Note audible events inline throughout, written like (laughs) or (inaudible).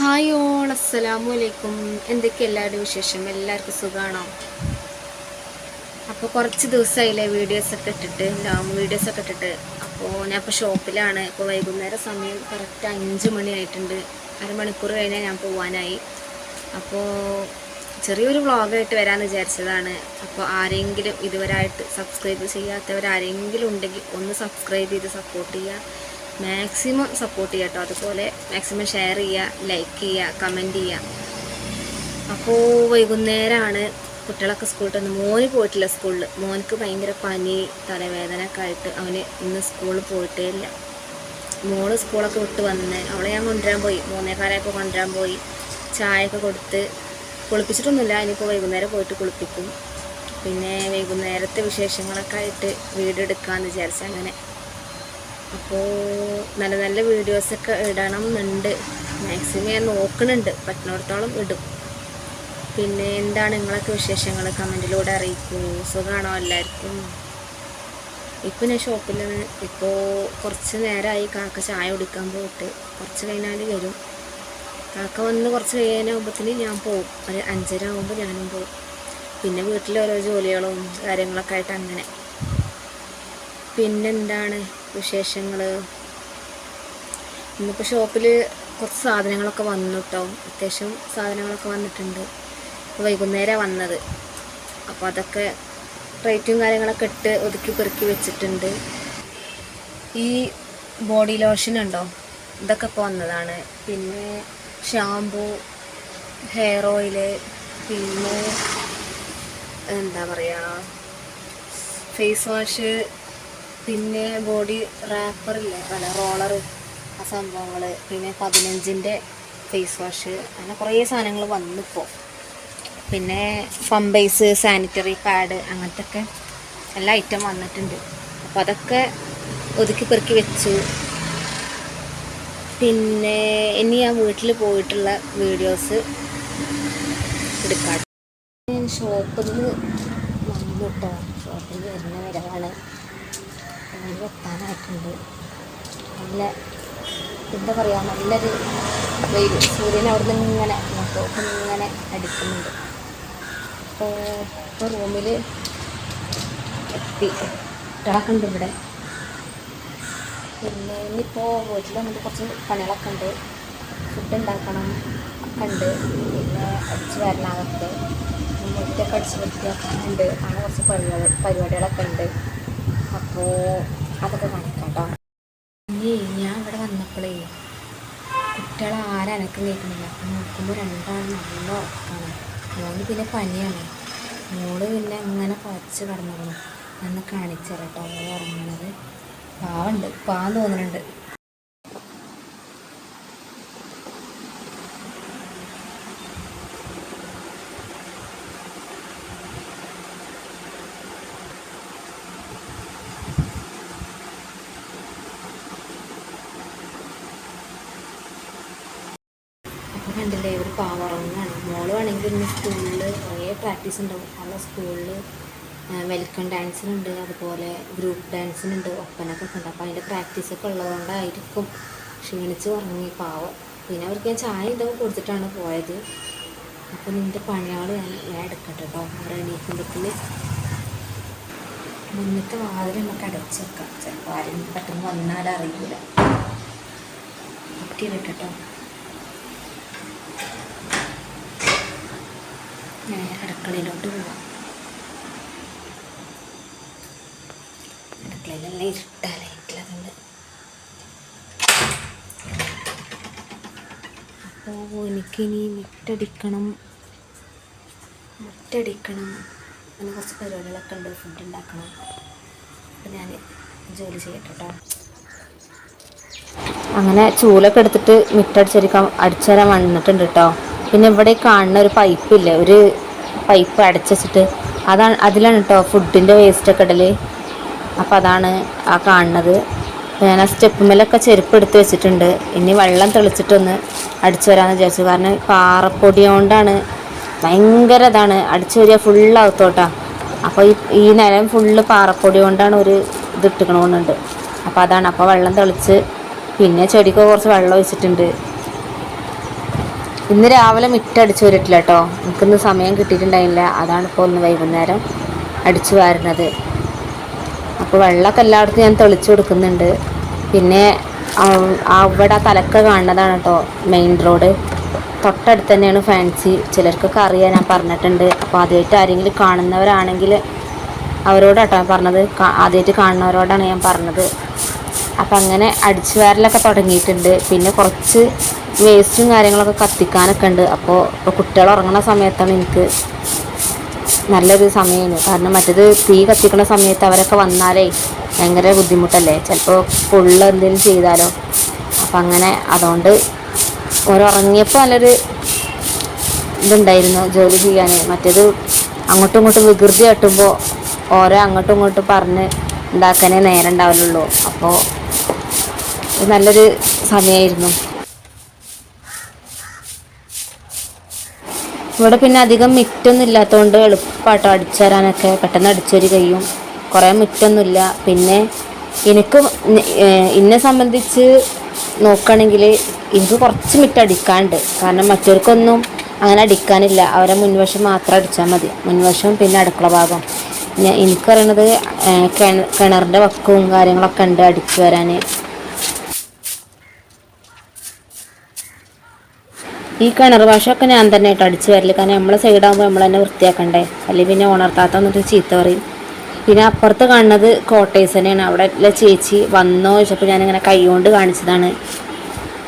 Hi all അസ്സലാമു അലൈക്കും. എന്തൊക്കെ എല്ലാവരുടെയും വിശേഷം? എല്ലാവർക്കും സുഖമാണോ അപ്പോൾ കുറച്ച് ദിവസമായില്ലേ വീഡിയോസൊക്കെ ഇട്ടിട്ട് ലോങ് വീഡിയോസൊക്കെ ഇട്ടിട്ട്. അപ്പോൾ ഞാൻ ഇപ്പോൾ ഷോപ്പിലാണ്. ഇപ്പോൾ വൈകുന്നേരം സമയം കറക്റ്റ് അഞ്ച് മണിയായിട്ടുണ്ട് അരമണിക്കൂർ കഴിഞ്ഞാൽ ഞാൻ പോവാനായി. അപ്പോൾ ചെറിയൊരു വ്ളോഗായിട്ട് വരാമെന്ന് വിചാരിച്ചതാണ്. അപ്പോൾ ആരെങ്കിലും ഇതുവരായിട്ട് സബ്സ്ക്രൈബ് ചെയ്യാത്തവരാരെങ്കിലും ഉണ്ടെങ്കിൽ ഒന്ന് സബ്സ്ക്രൈബ് ചെയ്ത് സപ്പോർട്ട് ചെയ്യുക മാക്സിമം സപ്പോർട്ട് ചെയ്യുക കേട്ടോ അതുപോലെ മാക്സിമം ഷെയർ ചെയ്യുക ലൈക്ക് ചെയ്യുക കമന്റ് ചെയ്യുക അപ്പോൾ വൈകുന്നേരമാണ് കുട്ടികളൊക്കെ സ്കൂളിൽ തന്നെ മോന് പോയിട്ടില്ല സ്കൂളിൽ മോനക്ക് ഭയങ്കര പനി തലവേദന ഒക്കെ ആയിട്ട് അവന് ഇന്ന് സ്കൂളിൽ പോയിട്ടേ ഇല്ല. മോൾ സ്കൂളൊക്കെ വിട്ട് വന്ന് അവളെ ഞാൻ കൊണ്ടുവരാൻ പോയി. മൂന്നേക്കാലൊക്കെ കൊണ്ടുവരാൻ പോയി. ചായയൊക്കെ കൊടുത്ത് കുളിപ്പിച്ചിട്ടൊന്നുമില്ല. ഇനിയിപ്പോൾ വൈകുന്നേരം പോയിട്ട് കുളിപ്പിക്കും. പിന്നെ വൈകുന്നേരത്തെ വിശേഷങ്ങളൊക്കെ ആയിട്ട് വീഡിയോ എടുക്കാമെന്ന് വിചാരിച്ചു അങ്ങനെ അപ്പോൾ നല്ല നല്ല വീഡിയോസൊക്കെ ഇടണം എന്നുണ്ട് മാക്സിമം ഞാൻ നോക്കുന്നുണ്ട് പറ്റുന്നിടത്തോളം ഇടും. പിന്നെ എന്താണ് നിങ്ങളൊക്കെ വിശേഷങ്ങൾ? കമന്റിലൂടെ അറിയിക്കൂ. സുഖമാണോ എല്ലാവർക്കും? ഇപ്പം ഞാൻ ഷോപ്പിലാണ് ഇപ്പോൾ കുറച്ച് നേരമായി കാക്ക ചായ കുടിക്കാൻ പോയിട്ട് കുറച്ച് കഴിഞ്ഞാൽ വരും. കാക്ക വന്ന് കുറച്ച് കഴിയാനാകുമ്പോഴത്തേന് ഞാൻ പോവും. ഒരു അഞ്ചര ആകുമ്പോൾ ഞാനും പോവും. പിന്നെ വീട്ടിൽ ഓരോ ജോലികളും കാര്യങ്ങളൊക്കെ ആയിട്ട് അങ്ങനെ. പിന്നെന്താണ് വിശേഷങ്ങൾ ഇന്നിപ്പോൾ ഷോപ്പിൽ കുറച്ച് സാധനങ്ങളൊക്കെ വന്നു കേട്ടോ അത്യാവശ്യം സാധനങ്ങളൊക്കെ വന്നിട്ടുണ്ട്. വൈകുന്നേരം വന്നത്. അപ്പോൾ അതൊക്കെ റേറ്റും കാര്യങ്ങളൊക്കെ ഇട്ട് ഒതുക്കി പെറുക്കി വെച്ചിട്ടുണ്ട്. ഈ ബോഡി ലോഷൻ ഉണ്ടോ? ഇതൊക്കെ ഇപ്പോൾ വന്നതാണ്. പിന്നെ ഷാമ്പു ഹെയർ ഓയിൽ പിന്നെ എന്താ പറയുക ഫേസ് വാഷ് പിന്നെ ബോഡി റാപ്പറില്ലേ അല്ല റോളർ ആ സംഭവങ്ങൾ പിന്നെ പതിനഞ്ചിന്റെ ഫേസ് വാഷ് അങ്ങനെ കുറേ സാധനങ്ങൾ വന്നിപ്പോൾ പിന്നെ ഫംബൈസ് സാനിറ്ററി പാഡ് അങ്ങനത്തെ ഒക്കെ എല്ലാ ഐറ്റം വന്നിട്ടുണ്ട്. അപ്പോൾ അതൊക്കെ ഒതുക്കി പെറുക്കി വെച്ചു. പിന്നെ ഇനി ഞാൻ വീട്ടിൽ പോയിട്ടുള്ള വീഡിയോസ് എടുക്കാം. ഞാൻ ഷോപ്പിൽ വന്നു കേട്ടോ ഷോപ്പിൽ വരുന്ന വരവാണ്. അങ്ങനെ എത്താനായിട്ടുണ്ട്. നല്ല എന്താ പറയുക നല്ലൊരു വെയിൽ. സൂര്യൻ അവിടെ നിന്ന് ഇങ്ങനെ മുഖത്തോട്ട് ഇങ്ങനെ അടിക്കുന്നുണ്ട്. അപ്പോൾ ഇപ്പോൾ റൂമിൽ എത്തി. കുട്ടികളൊക്കെ ഉണ്ട് ഇവിടെ. പിന്നെ ഇനിയിപ്പോൾ വീട്ടിൽ വന്നിട്ട് കുറച്ച് പണികളൊക്കെ ഉണ്ട്. ഫുഡ് ഉണ്ടാക്കണം ഒക്കെ ഉണ്ട്. പിന്നെ അടിച്ച് വരണാകത്ത് മുറ്റൊക്കെ അടിച്ച് വൃത്തിയാക്കാനുണ്ട്. അങ്ങനെ കുറച്ച് പരിപാടി പരിപാടികളൊക്കെ ഉണ്ട്. അപ്പോൾ അതൊക്കെ കാണിക്കാം കേട്ടോ ഇനി ഞാൻ ഇവിടെ വന്നപ്പോഴേ കുട്ടികളെ ആരും അനക്കം കേൾക്കുന്നില്ല. അപ്പം നോക്കുമ്പോൾ രണ്ടാളും നല്ല ഉറക്കാണ്. മോന് പിന്നെ പനിയാണ്. മോൾ പിന്നെ അങ്ങനെ കുറച്ച് കിടന്നിരുന്നു അന്ന് കാണിച്ചു തരാം കേട്ടോ മോൾ ഉറങ്ങണത്. പാവുണ്ട്. പാവം തോന്നുന്നുണ്ട് അപ്പോൾ കണ്ടില്ലേ ഒരു പാവറങ്ങാണ് മോൾ വേണമെങ്കിൽ ഇന്ന് സ്കൂളിൽ കുറേ പ്രാക്ടീസ് ഉണ്ടാവും. അവളെ സ്കൂളിൽ വെൽക്കം ഡാൻസിനുണ്ട് അതുപോലെ ഗ്രൂപ്പ് ഡാൻസിനുണ്ട് ഒപ്പനൊക്കെ ഉണ്ട്. അപ്പോൾ അതിന്റെ പ്രാക്ടീസൊക്കെ ഉള്ളതുകൊണ്ടായിരിക്കും ക്ഷീണിച്ച് ഉറങ്ങി പാവം. പിന്നെ അവർക്ക് ഞാൻ ചായ ഇതൊക്കെ കൊടുത്തിട്ടാണ് പോയത്. അപ്പോൾ നിന്റെ പണിയാൾ ഞാൻ ഞാൻ എടുക്കട്ടെ കേട്ടോ അവരെ എണീക്കുമ്പോഴത്തേന് മുന്നത്തെ വാതിൽ നമുക്ക് അടച്ചു വെക്കാം. ചിലപ്പോൾ ആരും പെട്ടെന്ന് കുട്ടിയിലിട്ടോ കേട്ടോ ഞാൻ അടുക്കളയിലോട്ട് പോവാം. അടുക്കളയിലെല്ലാം ഇരുട്ടാലായിട്ടുള്ളത് അപ്പോൾ എനിക്കിനി മുറ്റടിക്കണം. മുറ്റടിക്കണം. അങ്ങനെ കുറച്ച് പരിപാടികളൊക്കെ ഉണ്ട്. ഫുഡ് ഉണ്ടാക്കണം. അപ്പോൾ ഞാൻ ജോലി ചെയ്യട്ടെ അങ്ങനെ ചൂലൊക്കെ എടുത്തിട്ട് മിറ്റടിച്ചടിക്കാൻ അടിച്ചുതരാൻ വന്നിട്ടുണ്ട് കേട്ടോ പിന്നെ ഇവിടെ കാണുന്ന ഒരു പൈപ്പ് പൈപ്പില്ലേ ഒരു പൈപ്പ് അടച്ചിട്ട് അതാണ് അതിലാണ് കേട്ടോ ഫുഡിന്റെ വേസ്റ്റൊക്കെ ഇടൽ അപ്പോൾ അതാണ് ആ കാണുന്നത്. ഞാൻ ആ സ്റ്റെപ്പുമേലൊക്കെ ചെരുപ്പ് എടുത്ത് വെച്ചിട്ടുണ്ട്. ഇനി വെള്ളം തെളിച്ചിട്ടൊന്ന് അടിച്ചു വരാമെന്ന് വിചാരിച്ചു. കാരണം പാറപ്പൊടി കൊണ്ടാണ് ഭയങ്കര ഇതാണ്. അടിച്ചു വരിക ഫുള്ളാകത്തോട്ടാ അപ്പോൾ ഈ ഈ നിലം ഫുള്ള് പാറപ്പൊടി കൊണ്ടാണ് ഒരു ഇത് ഇട്ടുക്കണമെന്നുണ്ട് അപ്പോൾ അതാണ് അപ്പോൾ വെള്ളം തെളിച്ച് പിന്നെ ചെടിക്ക് കുറച്ച് വെള്ളം ഒഴിച്ചിട്ടുണ്ട്. ഇന്ന് രാവിലെ മിറ്റടിച്ചു വരിട്ടില്ല കേട്ടോ എനിക്കിന്ന് സമയം കിട്ടിയിട്ടുണ്ടായില്ല. അതാണ് ഇപ്പോൾ ഒന്ന് വൈകുന്നേരം അടിച്ചു വാരുന്നത്. അപ്പോൾ വെള്ളമൊക്കെ എല്ലായിടത്തും ഞാൻ തെളിച്ചു കൊടുക്കുന്നുണ്ട്. പിന്നെ അവിടെ ആ തലക്ക കാണുന്നതാണ് കേട്ടോ മെയിൻ റോഡ് തൊട്ടടുത്ത് തന്നെയാണ് ഫാൻസി ചിലർക്കൊക്കെ അറിയാൻ ഞാൻ പറഞ്ഞിട്ടുണ്ട്. അപ്പോൾ ആദ്യമായിട്ട് ആരെങ്കിലും കാണുന്നവരാണെങ്കിൽ അവരോടാട്ടോ ഞാൻ പറഞ്ഞത്. ആദ്യമായിട്ട് കാണുന്നവരോടാണ് ഞാൻ പറഞ്ഞത്. അപ്പം അങ്ങനെ അടിച്ചു വാരലൊക്കെ തുടങ്ങിയിട്ടുണ്ട്. പിന്നെ കുറച്ച് വേസ്റ്റും കാര്യങ്ങളൊക്കെ കത്തിക്കാനൊക്കെ ഉണ്ട്. അപ്പോൾ ഇപ്പോൾ കുട്ടികൾ ഉറങ്ങുന്ന സമയത്താണ് എനിക്ക് നല്ലൊരു സമയമാണ് കാരണം മറ്റേത് തീ കത്തിക്കുന്ന സമയത്ത് അവരൊക്കെ വന്നാലേ ഭയങ്കര ബുദ്ധിമുട്ടല്ലേ? ചിലപ്പോൾ ഫുള്ള് എന്തെങ്കിലും ചെയ്താലോ? അപ്പം അങ്ങനെ അതുകൊണ്ട് ഓരുറങ്ങിയപ്പോൾ നല്ലൊരു ഇതുണ്ടായിരുന്നു ജോലി ചെയ്യാൻ മറ്റേത് അങ്ങോട്ടും ഇങ്ങോട്ടും വികൃതി കട്ടുമ്പോൾ ഓരോ അങ്ങോട്ടും ഇങ്ങോട്ടും പറഞ്ഞ് ഉണ്ടാക്കാനേ നേരം ഉണ്ടാവുള്ളൂ അപ്പോൾ നല്ലൊരു സമയമായിരുന്നു ഇവിടെ പിന്നെ അധികം മിറ്റൊന്നും ഇല്ലാത്തതുകൊണ്ട് എളുപ്പമാട്ടോ അടിച്ചു തരാനൊക്കെ പെട്ടെന്ന് അടിച്ചൊരു കഴിയും കുറേ മുറ്റൊന്നുമില്ല. പിന്നെ എനിക്ക് എന്നെ സംബന്ധിച്ച് നോക്കുകയാണെങ്കിൽ എനിക്ക് കുറച്ച് മിറ്റ് അടിക്കാണ്ട് കാരണം മറ്റവർക്കൊന്നും അങ്ങനെ അടിക്കാനില്ല. അവരെ മുൻവശം മാത്രം അടിച്ചാൽ മതി. മുൻവശം പിന്നെ അടുക്കള ഭാഗം. ഞാൻ എനിക്കറിയണത് പറയണത് കിണ കിണറിന്റെ വക്കവും കാര്യങ്ങളൊക്കെ ഉണ്ട് അടിച്ചു വരാൻ ഈ കിണർ ഭാഷയൊക്കെ ഞാൻ തന്നെ ആയിട്ട് അടിച്ചു വരൽ. കാരണം നമ്മളെ സൈഡാകുമ്പോൾ നമ്മൾ തന്നെ വൃത്തിയാക്കണ്ടേ? അല്ലെങ്കിൽ പിന്നെ ഉണർത്താത്ത എന്നിട്ട് ചീത്ത പറയും. പിന്നെ അപ്പുറത്ത് കാണുന്നത് കോട്ടേഴ്സ് തന്നെയാണ്. അവിടെ ചേച്ചി വന്നോ ചോദിച്ചപ്പോൾ ഞാനിങ്ങനെ കൈകൊണ്ട് കാണിച്ചതാണ്.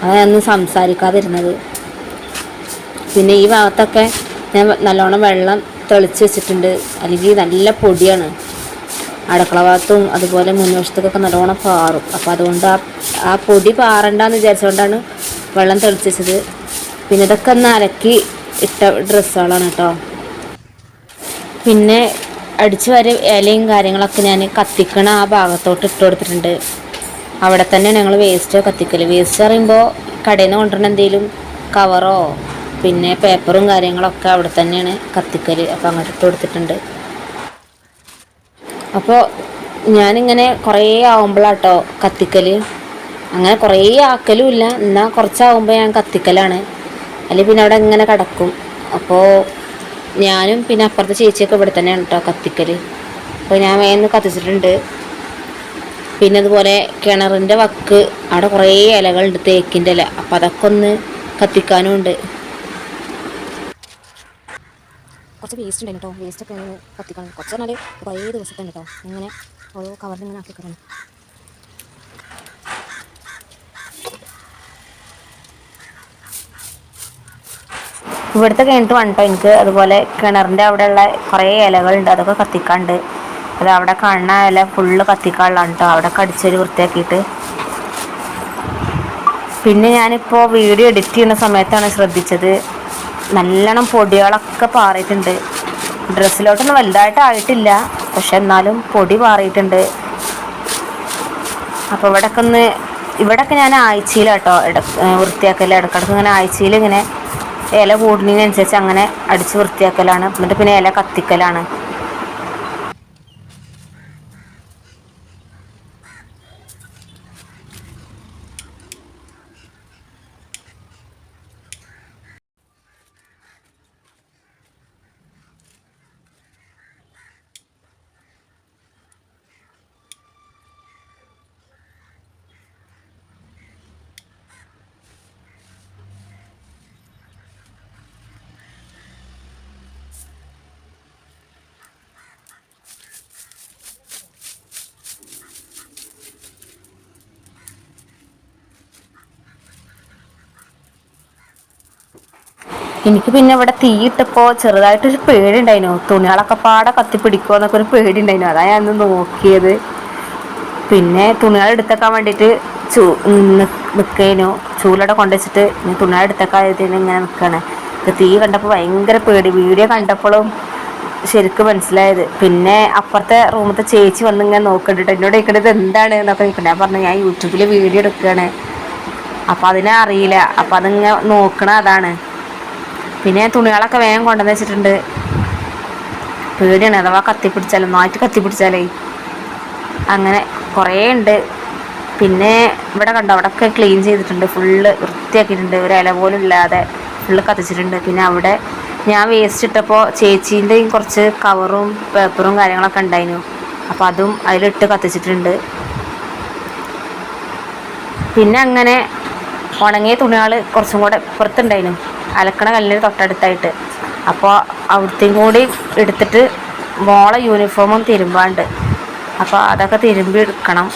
അതൊന്നും സംസാരിക്കാതിരുന്നത്. പിന്നെ ഈ ഭാഗത്തൊക്കെ ഞാൻ നല്ലോണം വെള്ളം തെളിച്ച് വെച്ചിട്ടുണ്ട്. അല്ലെങ്കിൽ നല്ല പൊടിയാണ്. അടുക്കള ഭാഗത്തും അതുപോലെ മുൻവശത്തൊക്കെ നല്ലോണം പാറും. അപ്പോൾ അതുകൊണ്ട് ആ ആ പൊടി പാറണ്ടെന്ന് വിചാരിച്ചുകൊണ്ടാണ് വെള്ളം തെളിച്ച് വെച്ചത്. പിന്നെ ഇതൊക്കെ ഒന്ന് അലക്കി ഇട്ട ഡ്രസ്സുകളാണ് കേട്ടോ. പിന്നെ അടിച്ചു വരെ ഇലയും കാര്യങ്ങളൊക്കെ ഞാൻ കത്തിക്കണ ആ ഭാഗത്തോട്ട് ഇട്ട് കൊടുത്തിട്ടുണ്ട്. അവിടെ തന്നെ ഞങ്ങൾ വേസ്റ്റ് കത്തിക്കൽ വേസ്റ്റ് പറയുമ്പോൾ കടയിൽ നിന്ന് കൊണ്ടുവരുന്ന എന്തെങ്കിലും കവറോ പിന്നെ പേപ്പറും കാര്യങ്ങളൊക്കെ അവിടെ തന്നെയാണ് കത്തിക്കൽ അപ്പോൾ അങ്ങോട്ട് ഇട്ട് കൊടുത്തിട്ടുണ്ട്. അപ്പോൾ ഞാനിങ്ങനെ കുറേ ആവുമ്പോഴാട്ടോ കത്തിക്കൽ അങ്ങനെ കുറേ ആക്കലും ഇല്ല. എന്നാൽ കുറച്ചാവുമ്പോൾ ഞാൻ കത്തിക്കലാണ്. അല്ലെങ്കിൽ പിന്നെ അവിടെ ഇങ്ങനെ കിടക്കും. അപ്പോൾ ഞാനും പിന്നെ അപ്പുറത്തെ ചേച്ചിയൊക്കെ ഇവിടെ തന്നെയാണ് കേട്ടോ കത്തിക്കൽ അപ്പോൾ ഞാൻ വേഗം കത്തിച്ചിട്ടുണ്ട്. പിന്നെ അതുപോലെ കിണറിന്റെ വക്ക് അവിടെ കുറേ ഇലകളുണ്ട് തേക്കിന്റെ ഇല. അപ്പോൾ അതൊക്കെ ഒന്ന് കത്തിക്കാനും ഉണ്ട്. കുറച്ച് വേസ്റ്റ് ഉണ്ടായിരുന്നു കേട്ടോ വേസ്റ്റ് ഒക്കെ കത്തിക്കണം. കുറച്ച് പറഞ്ഞാൽ കുറേ ദിവസത്തെ ഉണ്ട് കേട്ടോ ഇങ്ങനെ ഓരോ കവറിൽ ഇങ്ങനെ ആക്കി ഇവിടുത്തെ കിണറ്റ് വന്നിട്ടോ? എനിക്ക് അതുപോലെ കിണറിന്റെ അവിടെയുള്ള കുറേ ഇലകളുണ്ട് അതൊക്കെ കത്തിക്കാണ്ട്. അത് അവിടെ കാണുന്ന ഇല ഫുള്ള് കത്തിക്കാനുള്ളതാണ് കേട്ടോ അവിടെ കടിച്ചൊരു വൃത്തിയാക്കിയിട്ട്. പിന്നെ ഞാനിപ്പോൾ വീഡിയോ എഡിറ്റ് ചെയ്യുന്ന സമയത്താണ് ശ്രദ്ധിച്ചത്. നല്ലോണം പൊടികളൊക്കെ പാറിയിട്ടുണ്ട്. ഡ്രസ്സിലോട്ടൊന്നും വലുതായിട്ട് ആയിട്ടില്ല. പക്ഷെ എന്നാലും പൊടി പാറിയിട്ടുണ്ട്. അപ്പോൾ ഇവിടെയൊക്കെ ഒന്ന് ഇവിടെയൊക്കെ ഞാൻ ആഴ്ചയിലാട്ടോ ഇട വൃത്തിയാക്കൽ ഇടക്കിടക്ക് ഇങ്ങനെ ആഴ്ചയിൽ ഇങ്ങനെ ഇല കൂടുന്നതിനനുസരിച്ച് അങ്ങനെ അടിച്ച് വൃത്തിയാക്കലാണ്. എന്നിട്ട് പിന്നെ ഇല കത്തിക്കലാണ്. എനിക്ക് പിന്നെ ഇവിടെ തീയിട്ടപ്പോൾ ചെറുതായിട്ടൊരു പേടിയുണ്ടായിരുന്നു തുണികളൊക്കെ പാടെ കത്തിപ്പിടിക്കുമോ എന്നൊക്കെ ഒരു പേടിയുണ്ടായിരുന്നു അതാ ഞാൻ നോക്കിയത്. പിന്നെ തുണികൾ എടുത്തേക്കാൻ വേണ്ടിയിട്ട് ചൂ നിൽക്കേനു ചൂലടെ കൊണ്ടുവച്ചിട്ട് ഇനി തുണികൾ എടുത്തേക്കാൻ ഇങ്ങനെ നിൽക്കുകയാണ് തീ കണ്ടപ്പോൾ ഭയങ്കര പേടി. വീഡിയോ കണ്ടപ്പോഴും ശരിക്കും മനസ്സിലായത്. പിന്നെ അപ്പുറത്തെ റൂമത്തെ ചേച്ചി വന്ന് ഇങ്ങനെ നോക്കണ്ടിട്ട് എന്നോട് ഇരിക്കണത് എന്താണ് എന്നൊക്കെ ഇപ്പം ഞാൻ പറഞ്ഞു ഞാൻ യൂട്യൂബിൽ വീഡിയോ എടുക്കുകയാണ് അപ്പം അതിനെ അറിയില്ല. അപ്പം അതിങ്ങനെ നോക്കണ അതാണ്. പിന്നെ തുണികളൊക്കെ വേഗം കൊണ്ടുവന്ന് വെച്ചിട്ടുണ്ട്. പേടിയാണ്. അഥവാ കത്തിപ്പിടിച്ചാലോ നാറ്റ് കത്തിപ്പിടിച്ചാലേ. അങ്ങനെ കുറേ ഉണ്ട്. പിന്നെ ഇവിടെ കണ്ടോ അവിടെ ഒക്കെ ക്ലീൻ ചെയ്തിട്ടുണ്ട്. ഫുള്ള് വൃത്തിയാക്കിയിട്ടുണ്ട്. ഒരു ഇല പോലും ഇല്ലാതെ ഫുള്ള് കത്തിച്ചിട്ടുണ്ട്. പിന്നെ അവിടെ ഞാൻ വേസ്റ്റ് ഇട്ടപ്പോൾ ചേച്ചീന്റെയും കുറച്ച് കവറും പേപ്പറും കാര്യങ്ങളൊക്കെ ഉണ്ടായിരുന്നു. അപ്പോൾ അതും അതിലിട്ട് കത്തിച്ചിട്ടുണ്ട്. പിന്നെ അങ്ങനെ ഉണങ്ങിയ തുണികൾ കുറച്ചും കൂടെ പുറത്തുണ്ടായിരുന്നു. അലക്കണ കല്ലിന് തൊട്ടടുത്തായിട്ട്. അപ്പോൾ അവിടുത്തെയും കൂടി എടുത്തിട്ട് മോളെ യൂണിഫോമും തിരുമ്പാണ്ട്. അപ്പോൾ അതൊക്കെ തിരുമ്പി എടുക്കണം.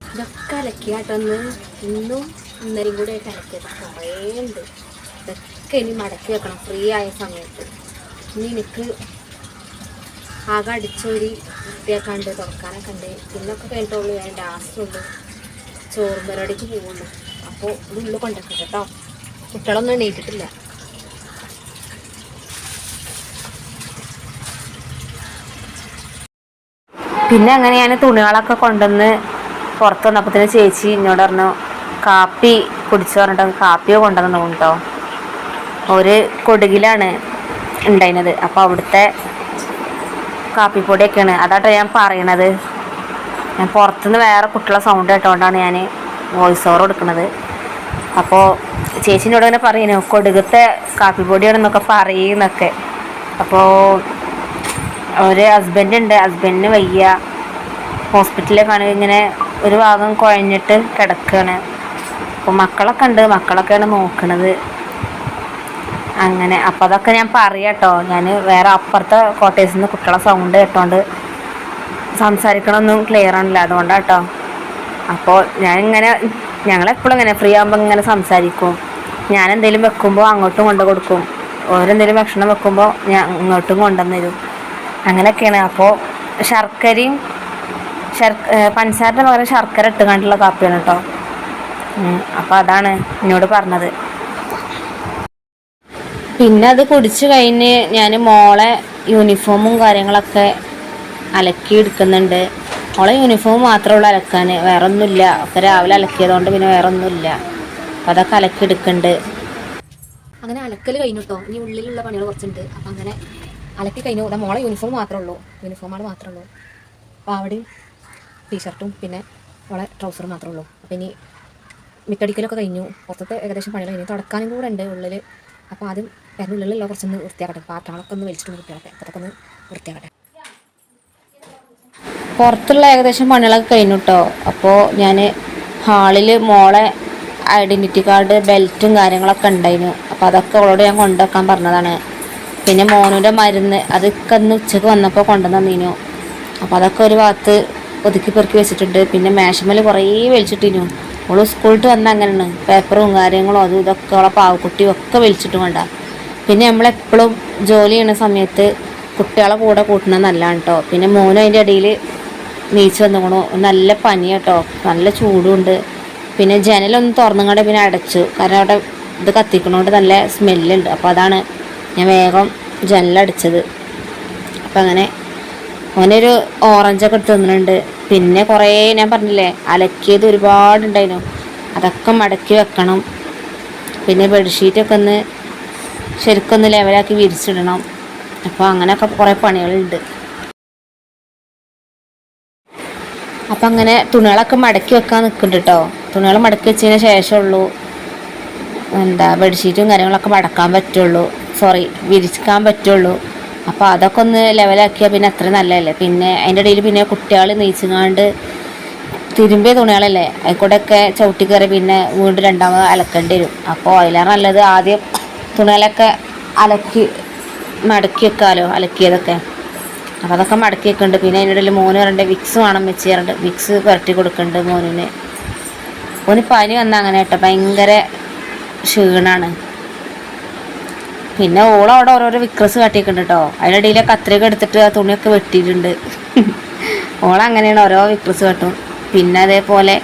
ഇതൊക്കെ ഇന്നും. ഇന്നലെയും കൂടി ആയിട്ട് അലക്കിയത്. കുറേ ഉണ്ട് ഇതൊക്കെ ഇനി മടക്കി വെക്കണം. ഫ്രീ ആയ സമയത്ത്. ഇനി എനിക്ക് ആകെ അടിച്ചൊരു വൃത്തിയാക്കാണ്ട് തുറക്കാനൊക്കെ ഉണ്ട്. പിന്നൊക്കെ കഴിഞ്ഞിട്ടുള്ളൂ ഞാൻ ലാസ്റ്റുള്ളൂ ചോറും പരിപാടിക്ക് പോകുള്ളൂ അപ്പോൾ ഉള്ളിൽ കൊണ്ടൊക്കെ കേട്ടോ കുട്ടികളൊന്നും എണീറ്റിട്ടില്ല. പിന്നെ അങ്ങനെ ഞാൻ തുണികളൊക്കെ കൊണ്ടുവന്ന് പുറത്ത് വന്നപ്പോഴത്തേന് ചേച്ചി എന്നോട് പറഞ്ഞു കാപ്പി കുടിച്ചു പറഞ്ഞിട്ട് കാപ്പിയോ കൊണ്ടുവന്നു കേട്ടോ ഒരു കൊടുകിലാണ് ഉണ്ടായിരുന്നത്. അപ്പോൾ അവിടുത്തെ കാപ്പിപ്പൊടിയൊക്കെയാണ്. അതാട്ടോ ഞാൻ പറയണത്. ഞാൻ പുറത്തുനിന്ന് വേറെ കുട്ടികളെ സൗണ്ട് കേട്ടോണ്ടാണ് ഞാൻ വോയിസ് ഓവർ കൊടുക്കുന്നത് അപ്പോൾ ചേച്ചിനോട് ഇങ്ങനെ പറയുന്നു കൊടുകത്തെ കാപ്പിപ്പൊടിയാണെന്നൊക്കെ പറയുന്നൊക്കെ. അപ്പോൾ ഒരു ഹസ്ബൻഡ് ഉണ്ട്. ഹസ്ബൻഡിന് വയ്യ. ഹോസ്പിറ്റലിലേക്കാണ് ഇങ്ങനെ ഒരു ഭാഗം കുഴഞ്ഞിട്ട് കിടക്കുകയാണ് അപ്പോൾ മക്കളൊക്കെ ഉണ്ട്. മക്കളൊക്കെയാണ് നോക്കണത്. അങ്ങനെ. അപ്പം അതൊക്കെ ഞാൻ പറയാം കേട്ടോ ഞാൻ വേറെ അപ്പുറത്തെ കോട്ടേഴ്സിൽ നിന്ന് കുട്ടികളെ സൗണ്ട് കേട്ടോണ്ട് സംസാരിക്കണമൊന്നും ക്ലിയർ ആണല്ലോ അതുകൊണ്ടാണ് കേട്ടോ അപ്പോൾ ഞാൻ ഇങ്ങനെ ഞങ്ങളെപ്പോഴും ഇങ്ങനെ ഫ്രീ ആകുമ്പോൾ ഇങ്ങനെ സംസാരിക്കും. ഞാൻ എന്തെങ്കിലും വെക്കുമ്പോൾ അങ്ങോട്ടും കൊണ്ടു കൊടുക്കും. ഓരെന്തെങ്കിലും ഭക്ഷണം വെക്കുമ്പോൾ ഞാൻ ഇങ്ങോട്ടും കൊണ്ടുവന്ന് തരും അങ്ങനെയൊക്കെയാണ്. അപ്പോൾ ശർക്കരയും ശർ പഞ്ചസാരയുടെ പകരം ശർക്കര ഇട്ട് കണ്ടുള്ള കാപ്പിയാണ് കേട്ടോ അപ്പോൾ അതാണ് എന്നോട് പറഞ്ഞത്. പിന്നെ അത് കുടിച്ചു കഴിഞ്ഞ് ഞാൻ മോളെ യൂണിഫോമും കാര്യങ്ങളൊക്കെ അലക്കി എടുക്കുന്നുണ്ട്. മോളെ യൂണിഫോം മാത്രമേ ഉള്ളൂ അലക്കാൻ വേറെ ഒന്നുമില്ല ഒക്കെ രാവിലെ അലക്കിയതുകൊണ്ട് പിന്നെ വേറെ ഒന്നുമില്ല അപ്പം അതൊക്കെ അലക്കി എടുക്കുന്നുണ്ട്. അങ്ങനെ അലക്കൽ കഴിഞ്ഞു കേട്ടോ ഇനി ഉള്ളിലുള്ള പണികൾ കുറച്ചുണ്ട്. അപ്പം അങ്ങനെ അലക്കി കഴിഞ്ഞു. മോളെ യൂണിഫോം മാത്രമേ ഉള്ളൂ. യൂണിഫോമാണ് മാത്രമേ ഉള്ളൂ. പാവടയും ടീഷർട്ടും പിന്നെ മോളെ ട്രൗസറും മാത്രമേ ഉള്ളൂ. അപ്പം ഇനി മിറ്റടിക്കലൊക്കെ കഴിഞ്ഞു. പുറത്തത്തെ ഏകദേശം പണികൾ കഴിഞ്ഞു. തുടക്കാനും കൂടെ ഉണ്ട് ഉള്ളിൽ അപ്പോൾ ആദ്യം അതിന്റെ കുറച്ചൊന്ന് വൃത്തിയാക്കട്ടെ പാത്രങ്ങളൊക്കെ ഒന്ന് വലിച്ചിട്ട് വൃത്തിയാക്കട്ടെ അതൊക്കെ ഒന്ന് വൃത്തിയാക്കട്ടെ പുറത്തുള്ള ഏകദേശം പണികളൊക്കെ കഴിഞ്ഞു കേട്ടോ അപ്പോൾ ഞാൻ ഹാളിൽ മോളെ ഐഡന്റിറ്റി കാർഡ് ബെൽറ്റും കാര്യങ്ങളൊക്കെ ഉണ്ടായിരുന്നു. അപ്പോൾ അതൊക്കെ അവളോട് ഞാൻ കൊണ്ടുവെക്കാൻ പറഞ്ഞതാണ്. പിന്നെ മോനൂന്റെ മരുന്ന് അതൊക്കെ അന്ന് ഉച്ചയ്ക്ക് വന്നപ്പോൾ കൊണ്ടുവന്നു അപ്പോൾ അതൊക്കെ ഒരു ഭാഗത്ത് ഒതുക്കി പെറുക്കി വെച്ചിട്ടുണ്ട്. പിന്നെ മേശമേൽ കുറേ വലിച്ചിട്ടിനു. അവൾ സ്കൂളിട്ട് വന്ന അങ്ങനെയാണ്. പേപ്പറും കാര്യങ്ങളും അതും ഇതൊക്കെ അവളെ പാവക്കുട്ടിയും ഒക്കെ വലിച്ചിട്ട് കൊണ്ടാ. പിന്നെ നമ്മളെപ്പോഴും ജോലി ചെയ്യുന്ന സമയത്ത് കുട്ടികളെ കൂടെ കൂട്ടുന്നത് നല്ലതാണ് കേട്ടോ പിന്നെ മോനും അതിന്റെ ഇടയിൽ നീച്ച് വന്നുകൊണു നല്ല പനി കേട്ടോ നല്ല ചൂടുണ്ട്. പിന്നെ ജനലൊന്ന് തുറന്നുകൊണ്ട് പിന്നെ അടച്ചു. കാരണം അവിടെ ഇത് കത്തിക്കണോണ്ട് നല്ല സ്മെല്ലുണ്ട്. അപ്പോൾ അതാണ് ഞാൻ വേഗം ജനലടിച്ചത് അപ്പം അങ്ങനെ ഓനൊരു ഓറഞ്ചൊക്കെ എടുത്ത് തന്നിട്ടുണ്ട്. പിന്നെ കുറേ ഞാൻ പറഞ്ഞില്ലേ അലക്കിയത് ഒരുപാടുണ്ടായിരുന്നു. അതൊക്കെ മടക്കി വെക്കണം. പിന്നെ ബെഡ്ഷീറ്റൊക്കെ ഒന്ന് ശരിക്കൊന്ന് ലെവലാക്കി വിരിച്ചിടണം. അപ്പോൾ അങ്ങനെയൊക്കെ കുറേ പണികളുണ്ട്. അപ്പം അങ്ങനെ തുണികളൊക്കെ മടക്കി വെക്കാൻ നിൽക്കുന്നുണ്ട് കേട്ടോ തുണികൾ മടക്കി വെച്ചതിന് ശേഷമുള്ളൂ. എന്താ ബെഡ്ഷീറ്റും കാര്യങ്ങളൊക്കെ മടക്കാൻ പറ്റുള്ളൂ. സോറി വിരിക്കാൻ പറ്റുള്ളൂ. അപ്പോൾ അതൊക്കെ ഒന്ന് ലെവലാക്കിയാൽ പിന്നെ അത്ര നല്ലതല്ലേ? പിന്നെ അതിന്റെ ഇടയിൽ പിന്നെ കുട്ടികൾ നീച്ചുങ്ങാണ്ട് തിരുമ്പിയ തുണികളല്ലേ? അതിൽക്കൂടെയൊക്കെ ചവിട്ടി കയറി പിന്നെ വീണ്ടും രണ്ടാമത് അലക്കേണ്ടി വരും. അപ്പോൾ അതിലാണ് നല്ലത് ആദ്യം തുണികളൊക്കെ അലക്കി മടക്കി വെക്കാമല്ലോ അലക്കിയതൊക്കെ. അപ്പോൾ അതൊക്കെ മടക്കി വെക്കുന്നുണ്ട് പിന്നെ അതിന്റെ ഇടയിൽ മോന് വരണ്ട വിക്സ് വേണം വെച്ച് ചെയ്യാറുണ്ട് വിക്സ് പുരട്ടി കൊടുക്കുന്നുണ്ട് മോനിന്. ഓന് പനി വന്ന അങ്ങനെ കേട്ടോ. ഭയങ്കര ക്ഷീണാണ്. പിന്നെ ഓളം അവിടെ ഓരോരോ വിക്രസ് കാട്ടിയിട്ടുണ്ട് കേട്ടോ. അതിനിടയിൽ കത്രിക എടുത്തിട്ട് ആ തുണിയൊക്കെ വെട്ടിയിട്ടുണ്ട്. (laughs) ഓളം അങ്ങനെയാണ് ഓരോ വിക്രസ് കാട്ടും. പിന്നെ അതേപോലെ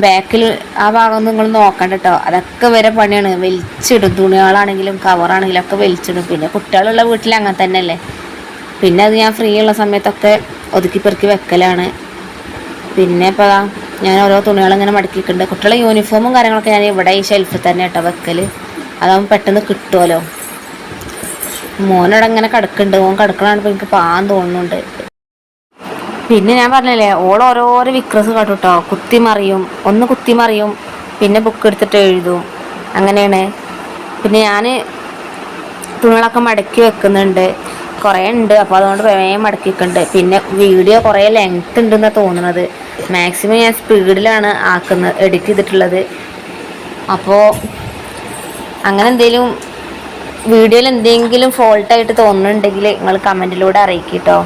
ബാക്കിൽ ആ ഭാഗം നിങ്ങൾ നോക്കണ്ട കേട്ടോ അതൊക്കെ വരെ പണിയാണ്. വലിച്ചിടും. തുണികളാണെങ്കിലും കവറാണെങ്കിലും ഒക്കെ വലിച്ചിടും. പിന്നെ കുട്ടികളുള്ള വീട്ടിൽ അങ്ങനെ തന്നെയല്ലേ? പിന്നെ അത് ഞാൻ ഫ്രീ ഉള്ള സമയത്തൊക്കെ ഒതുക്കി പെറുക്കി വെക്കലാണ്. പിന്നെ ഇപ്പോൾ ഞാൻ ഓരോ തുണികളിങ്ങനെ മടക്കിയിട്ടുണ്ട്. കുട്ടികളെ യൂണിഫോമും കാര്യങ്ങളൊക്കെ ഞാൻ ഇവിടെ ഈ ഷെൽഫിൽ തന്നെ കേട്ടോ വെക്കൽ അതാകുമ്പോൾ പെട്ടെന്ന് കിട്ടുമല്ലോ മോനോടെ അങ്ങനെ കിടക്കുന്നുണ്ട്. മോൻ കിടക്കണാണിപ്പോൾ എനിക്ക് പാൻ തോന്നുന്നുണ്ട്. പിന്നെ ഞാൻ പറഞ്ഞില്ലേ ഓൾ ഓരോരോ വിക്രസ് കാട്ടും കേട്ടോ കുത്തി മറിയും ഒന്ന് കുത്തി മറിയും പിന്നെ ബുക്ക് എടുത്തിട്ട് എഴുതും. അങ്ങനെയാണ്. പിന്നെ ഞാൻ തുണികളൊക്കെ മടക്കി വെക്കുന്നുണ്ട്. കുറേ ഉണ്ട്. അപ്പോൾ അതുകൊണ്ട് വേഗം മടക്കി പിന്നെ വീഡിയോ കുറേ ലെങ്ത് ഉണ്ടെന്നാണ് തോന്നുന്നത് മാക്സിമം ഞാൻ സ്പീഡിലാണ് ആക്കുന്നത് എഡിറ്റ് ചെയ്തിട്ടുള്ളത്. അപ്പോൾ അങ്ങനെ എന്തെങ്കിലും വീഡിയോയിൽ എന്തെങ്കിലും ഫോൾട്ടായിട്ട് തോന്നുന്നുണ്ടെങ്കിൽ നിങ്ങൾ കമന്റിലൂടെ അറിയിക്കും കേട്ടോ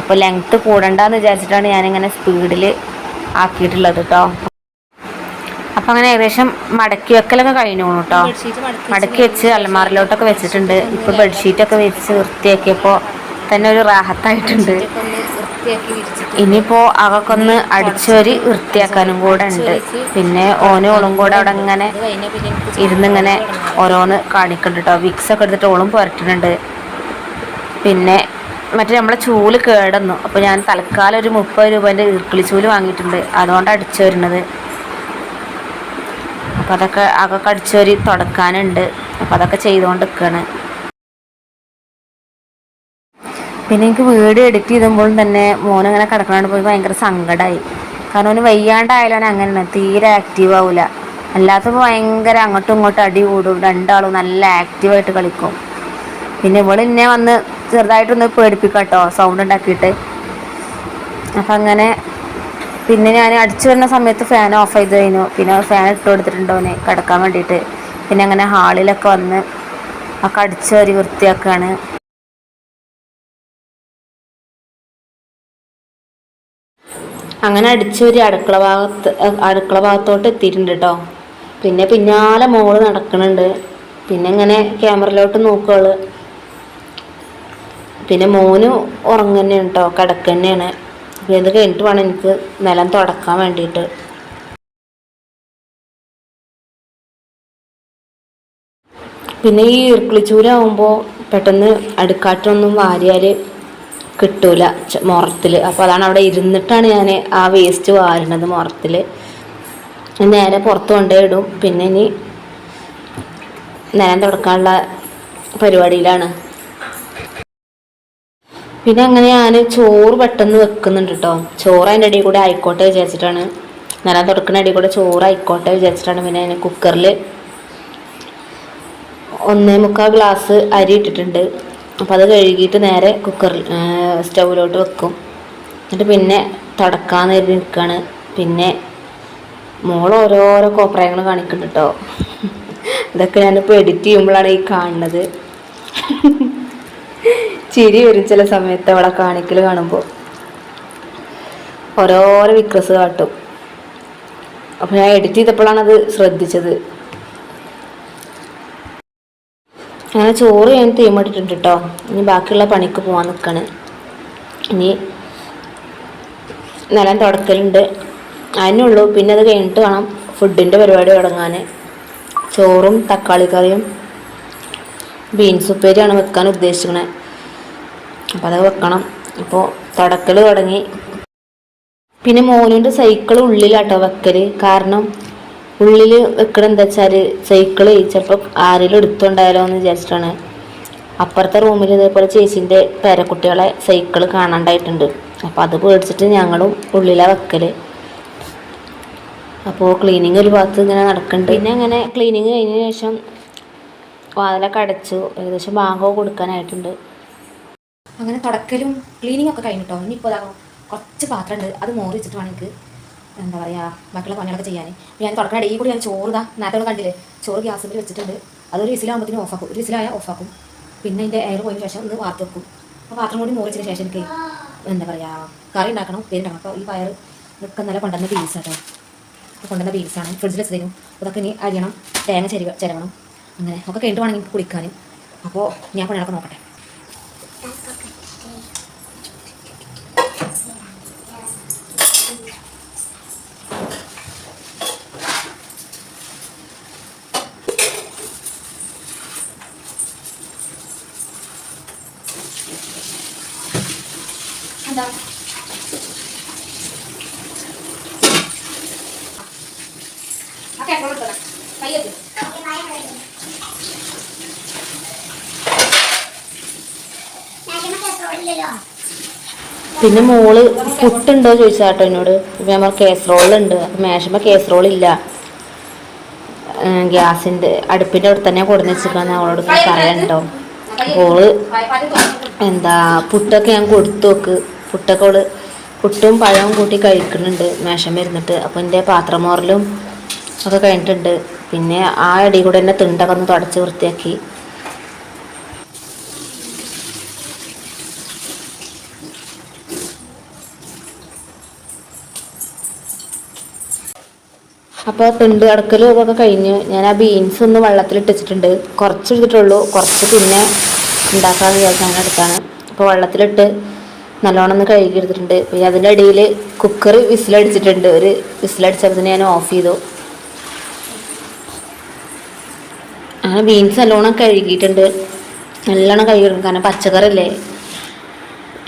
അപ്പോൾ ലെങ്ത്ത് കൂടണ്ടെന്ന് വിചാരിച്ചിട്ടാണ് ഞാനിങ്ങനെ സ്പീഡിൽ ആക്കിയിട്ടുള്ളത് കേട്ടോ അപ്പം അങ്ങനെ ഏകദേശം മടക്കി വെക്കലൊക്കെ കഴിഞ്ഞു കേട്ടോ മടക്കി വെച്ച് അലമാറിലോട്ടൊക്കെ വെച്ചിട്ടുണ്ട്. ഇപ്പോൾ ബെഡ്ഷീറ്റൊക്കെ വെച്ച് വൃത്തിയാക്കിയപ്പോൾ തന്നെ ഒരു റാഹത്തായിട്ടുണ്ട്. ഇനിയിപ്പോൾ അതൊക്കെ ഒന്ന് അടിച്ചൊരു വൃത്തിയാക്കാനും കൂടെ ഉണ്ട്. പിന്നെ ഓനും ഓളും കൂടെ അവിടെ ഇങ്ങനെ ഇരുന്നിങ്ങനെ ഓരോന്ന് കാണിക്കുന്നുണ്ട് കേട്ടോ വിക്സ് ഒക്കെ എടുത്തിട്ട് ഓളും പുരട്ടുന്നുണ്ട് പിന്നെ മറ്റേ നമ്മളെ ചൂൽ കേടന്നു. അപ്പോൾ ഞാൻ തൽക്കാലം ഒരു മുപ്പത് രൂപേന്റെ ഈർക്കിളി ചൂൽ വാങ്ങിയിട്ടുണ്ട്. അതുകൊണ്ട് അടിച്ചു വരുന്നത്. അപ്പോൾ അതൊക്കെ അതൊക്കെ വരി തുടക്കാനുണ്ട്. അപ്പോൾ അതൊക്കെ ചെയ്തുകൊണ്ട് നിൽക്കുകയാണ് പിന്നെ എനിക്ക് വീഡിയോ എഡിറ്റ് ചെയ്തുമ്പോഴും തന്നെ മോനങ്ങനെ കിടക്കണോണ്ട് പോയി ഭയങ്കര സങ്കടമായി കാരണം അവന് വയ്യാണ്ടായാലും അങ്ങനെയാണ്. തീരെ ആക്റ്റീവ് ആവില്ല അല്ലാത്തപ്പോൾ ഭയങ്കര അങ്ങോട്ടും ഇങ്ങോട്ടും അടി കൂടും. രണ്ടാളും നല്ല ആക്റ്റീവായിട്ട് കളിക്കും. പിന്നെ ഇവൾ എന്നെ വന്ന് ചെറുതായിട്ടൊന്ന് പേടിപ്പിക്കാട്ടോ സൗണ്ട് ഉണ്ടാക്കിയിട്ട്. അപ്പം അങ്ങനെ പിന്നെ ഞാൻ അടിച്ചു വരുന്ന സമയത്ത് ഫാൻ ഓഫ് ചെയ്ത് കഴിഞ്ഞു. പിന്നെ ഫാൻ ഇട്ട് കൊടുത്തിട്ടുണ്ടോനെ കിടക്കാൻ വേണ്ടിയിട്ട്. പിന്നെ അങ്ങനെ ഹാളിലൊക്കെ വന്ന് ഒക്കെ അടിച്ചു വരി വൃത്തിയാക്കുകയാണ് അങ്ങനെ അടിച്ചു ഒരു അടുക്കള ഭാഗത്ത് അടുക്കള ഭാഗത്തോട്ട് എത്തിയിട്ടുണ്ട് കേട്ടോ പിന്നെ പിന്നാലെ മോൾ നടക്കണുണ്ട്. പിന്നെ ഇങ്ങനെ ക്യാമറയിലോട്ട് നോക്കുവൾ പിന്നെ മോന് ഉറങ്ങന്നെയാണ് കേട്ടോ കിടക്കന്നെയാണ്. അപ്പം ഇത് കഴിഞ്ഞിട്ട് വേണം എനിക്ക് നിലം തുടക്കാൻ വേണ്ടിയിട്ട്. പിന്നെ ഈ ഇർക്കിളിച്ചൂരാകുമ്പോൾ പെട്ടെന്ന് അടുക്കാറ്റൊന്നും വാരിയാൽ കിട്ടൂല മുറത്തിൽ അപ്പോൾ അതാണ് അവിടെ ഇരുന്നിട്ടാണ് ഞാൻ ആ വേസ്റ്റ് വാരുന്നത് മുറത്തിൽ നേരെ പുറത്ത് കൊണ്ടുപോയി ഇടും. പിന്നെ ഇനി നേരം തുടക്കാനുള്ള പരിപാടിയിലാണ്. പിന്നെ അങ്ങനെ ഞാൻ ചോറ് പെട്ടെന്ന് വെക്കുന്നുണ്ട് കേട്ടോ ചോറ് അതിന്റെ ഇടയിൽ കൂടെ ആയിക്കോട്ടെ വിചാരിച്ചിട്ടാണ്. നിലം തുടക്കുന്ന ഇടയിൽ കൂടെ ചോറ് ആയിക്കോട്ടെ വിചാരിച്ചിട്ടാണ് പിന്നെ ഞാൻ കുക്കറിൽ ഒന്നേ മുക്കാൽ ഗ്ലാസ് അരി ഇട്ടിട്ടുണ്ട്. അപ്പോൾ അത് കഴുകിയിട്ട് നേരെ കുക്കറിൽ സ്റ്റൗവിലോട്ട് വെക്കും. എന്നിട്ട് പിന്നെ തുടക്കാൻ നേരി നിൽക്കുകയാണ് പിന്നെ മോൾ ഓരോരോ കോപ്രായങ്ങൾ കാണിക്കുന്നുണ്ട് കേട്ടോ ഇതൊക്കെ ഞാനിപ്പോൾ എഡിറ്റ് ചെയ്യുമ്പോഴാണ് ഈ കാണുന്നത്. ചിരി വരും ചില സമയത്ത് അവളെ കാണിക്കൽ കാണുമ്പോൾ ഓരോരോ വിക്രസ് കാട്ടും. അപ്പോൾ ഞാൻ എഡിറ്റ് ചെയ്തപ്പോഴാണ് അത് ശ്രദ്ധിച്ചത്. അങ്ങനെ ചോറ് ഞാൻ തീമിട്ടിട്ടുണ്ട് കേട്ടോ ഇനി ബാക്കിയുള്ള പണിക്ക് പോകാൻ നിൽക്കണ് ഇനി നിലം തുടക്കലുണ്ട്. അതിനുള്ളൂ പിന്നെ അത് കഴിഞ്ഞിട്ട് വേണം ഫുഡിന്റെ പരിപാടി തുടങ്ങാൻ. ചോറും തക്കാളി കറിയും ബീൻസ് ഉപ്പേരിയാണ് വെക്കാൻ ഉദ്ദേശിക്കണേ. അപ്പോൾ അത് വെക്കണം. ഇപ്പോൾ തുടക്കൽ തുടങ്ങി. പിന്നെ മോനുണ്ട് സൈക്കിൾ ഉള്ളിലാട്ടോ വെക്കൽ കാരണം ഉള്ളിൽ വെക്കണം എന്താ വെച്ചാൽ സൈക്കിൾ ചിലപ്പോൾ ആരെങ്കിലും എടുത്തുണ്ടായാലോ എന്ന് വിചാരിച്ചിട്ടാണ്. അപ്പുറത്തെ റൂമിൽ ഇതേപോലെ ചേച്ചീന്റെ പേരക്കുട്ടികളെ സൈക്കിൾ കാണാണ്ടായിട്ടുണ്ട്. അപ്പോൾ അത് പേടിച്ചിട്ട് ഞങ്ങളും ഉള്ളിലാണ് വെക്കൽ അപ്പോൾ ക്ലീനിങ് ഒരു ഭാഗത്ത് ഇങ്ങനെ നടക്കുന്നുണ്ട് പിന്നെ അങ്ങനെ ക്ലീനിങ് കഴിഞ്ഞതിന് ശേഷം വാതിലൊക്കെ അടച്ചു. ഏകദേശം ബാങ്കോ കൊടുക്കാനായിട്ടുണ്ട്. അങ്ങനെ തുടക്കലും ക്ലീനിങ് ഒക്കെ കഴിഞ്ഞിട്ടോ. ഇനിയിപ്പോൾ കുറച്ച് പാത്രം ഉണ്ട്. അത് മോറി വെച്ചിട്ട് വേണം എനിക്ക് എന്താ പറയുക ബാക്കിയുള്ള പണികളൊക്കെ ചെയ്യാൻ ഞാൻ തുടക്കണ ഇടയിൽ കൂടി ഞാൻ ചോറ് താ നേരത്തെ കണ്ടില്ലേ? ചോറ് ഗ്യാസിൽ വെച്ചിട്ടുണ്ട്. അതൊരു വിസിലാകുമ്പോഴത്തേനും ഓഫാക്കും ഒരു വിസിലായാൽ ഓഫാക്കും പിന്നെ എന്റെ എയർ പോയതിന് ശേഷം ഒന്ന് വാർത്ത് വെക്കും. അപ്പോൾ പാത്രം കൂടി മോറിച്ചതിന് ശേഷം എനിക്ക് എന്താ പറയുക കറി ഉണ്ടാക്കണം പേരുണ്ടാക്കണം അപ്പോൾ ഈ പയർ ഇതൊക്കെ നല്ല കൊണ്ടുവന്ന ബീൻസ് കേട്ടോ കൊണ്ടുവന്ന ബീൻസാണ് ഫ്രിഡ്ജിൽ വെച്ചതിനും. അതൊക്കെ ഇനി അരിയണം തേങ്ങ ചെരുവ ചിരവണം. അങ്ങനെ. ഒക്കെ കഴിഞ്ഞിട്ട് വേണമെങ്കിൽ എനിക്ക് അപ്പോൾ ഞാൻ പണികളൊക്കെ നോക്കട്ടെ എന്താ ഓക്കെ കൊടുക്കണം കയ്യെത്ത് പിന്നെ മോൾ പുട്ടുണ്ടോ ചോദിച്ചാട്ടോ എന്നോട്. പിന്നെ നമ്മൾ കേസറോളുണ്ട്. അപ്പം കേസറോൾ ഇല്ല ഗ്യാസിന്റെ അടുപ്പിന്റെ അവിടെ തന്നെ കൊടുന്ന് വെച്ചിട്ടാണ് അവളോട് പറയണ്ടോ ഓൾ എന്താ പുട്ടൊക്കെ ഞാൻ കൊടുത്തു നോക്ക്. പുട്ടൊക്കെ അവൾ പുട്ടും പഴവും കൂട്ടി കഴിക്കുന്നുണ്ട് മേശം വരുന്നിട്ട് അപ്പോൾ എന്റെ പാത്രമോറലും ഒക്കെ കഴിഞ്ഞിട്ടുണ്ട്. പിന്നെ ആ അടി കൂടെ തന്നെ തിണ്ടൊക്കെ ഒന്ന് തുടച്ച് വൃത്തിയാക്കി. അപ്പോൾ തിണ്ട് കടക്കലും ഒക്കെ കഴിഞ്ഞ് ഞാൻ ആ ബീൻസ് ഒന്ന് വെള്ളത്തിൽ ഇട്ടിട്ടുണ്ട് കുറച്ച് എടുത്തിട്ടുള്ളൂ കുറച്ച് പിന്നെ ഉണ്ടാക്കാൻ വിചാരിച്ച് അങ്ങനെ എടുത്താണ്. അപ്പോൾ വെള്ളത്തിലിട്ട് നല്ലോണം ഒന്ന് കഴുകി എടുത്തിട്ടുണ്ട്. പിന്നെ അതിന്റെ ഇടയിൽ കുക്കർ വിസിലടിച്ചിട്ടുണ്ട്. ഒരു വിസിലടിച്ചപ്പോൾ ഞാൻ ഓഫ് ചെയ്തു. അങ്ങനെ ബീൻസ് നല്ലോണം കഴുകിയിട്ടുണ്ട്. നല്ലോണം കഴുകിയിട്ടുണ്ട് കാരണം പച്ചക്കറിയല്ലേ?